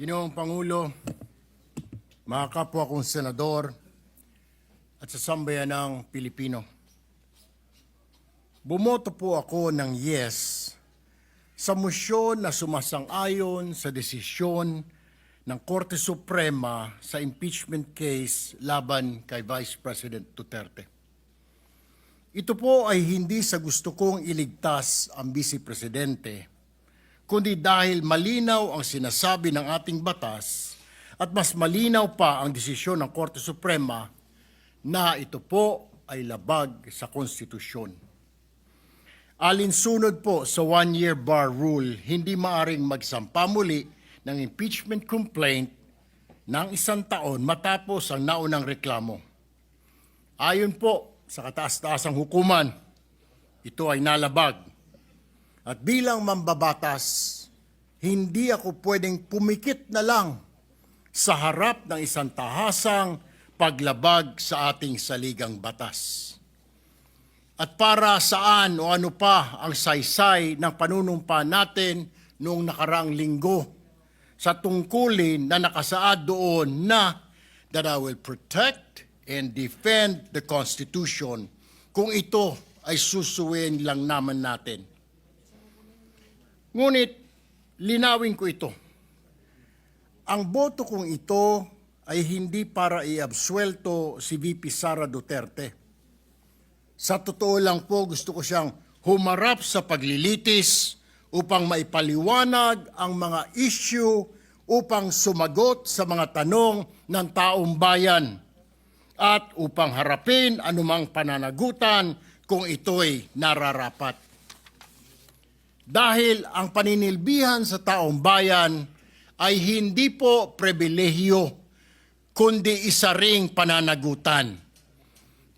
Ginoong Pangulo, mga kapwa kong senador at sa sambayan ng Pilipino. Bumoto po ako ng yes sa mosyón na sumasang-ayon sa desisyon ng Korte Suprema sa impeachment case laban kay Vice President Duterte. Ito po ay hindi sa gusto kong iligtas ang Vice Presidente, kundi dahil malinaw ang sinasabi ng ating batas at mas malinaw pa ang desisyon ng Korte Suprema na ito po ay labag sa konstitusyon. Alinsunod po sa one-year bar rule, hindi maaring magsampa muli ng impeachment complaint ng isang taon matapos ang naunang reklamo. Ayon po sa kataas-taasang hukuman, ito ay nalabag. At bilang mambabatas, hindi ako pwedeng pumikit na lang sa harap ng isang tahasang paglabag sa ating saligang batas. At para saan o ano pa ang saysay ng panunumpa natin noong nakaraang linggo sa tungkulin na nakasaad doon na that I will protect and defend the Constitution kung ito ay susuwin lang naman natin. Ngunit linawin ko ito. Ang boto kong ito ay hindi para iabsuelto si VP Sara Duterte. Sa totoo lang po, gusto ko siyang humarap sa paglilitis upang maipaliwanag ang mga issue upang sumagot sa mga tanong ng taong bayan at upang harapin anumang pananagutan kung ito'y nararapat. Dahil ang paninilbihan sa taong bayan ay hindi po pribilehyo, kundi isa ring pananagutan.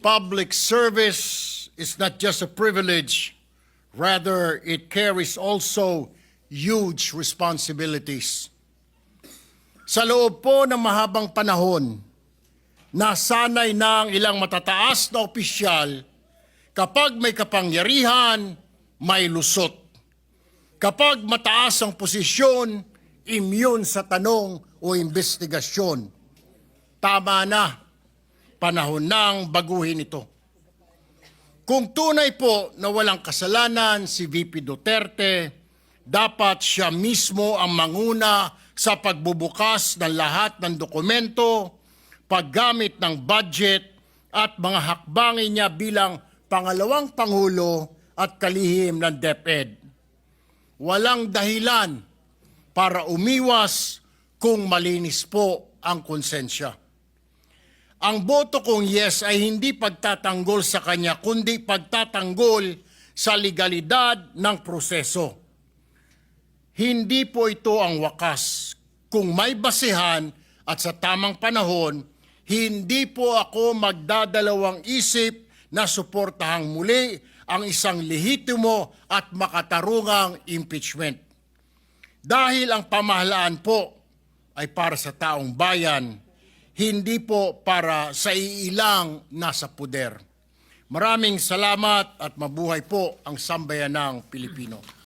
Public service is not just a privilege, rather, it carries also huge responsibilities. Sa loob po ng mahabang panahon, nasanay na ang ilang matataas na opisyal kapag may kapangyarihan, may lusot. Kapag mataas ang posisyon, immune sa tanong o investigasyon. Tama na, panahon nang baguhin ito. Kung tunay po na walang kasalanan si VP Duterte, dapat siya mismo ang manguna sa pagbubukas ng lahat ng dokumento, paggamit ng budget at mga hakbangin niya bilang pangalawang pangulo at kalihim ng DepEd. Walang dahilan para umiwas kung malinis po ang konsensya. Ang boto kong yes ay hindi pagtatanggol sa kanya, kundi pagtatanggol sa legalidad ng proseso. Hindi po ito ang wakas. Kung may basihan at sa tamang panahon, hindi po ako magdadalawang isip na suportahang muli ang isang lehitimo at makatarungang impeachment. Dahil ang pamahalaan po ay para sa taong bayan, hindi po para sa iilang nasa puder. Maraming salamat at mabuhay po ang sambayan ng Pilipino.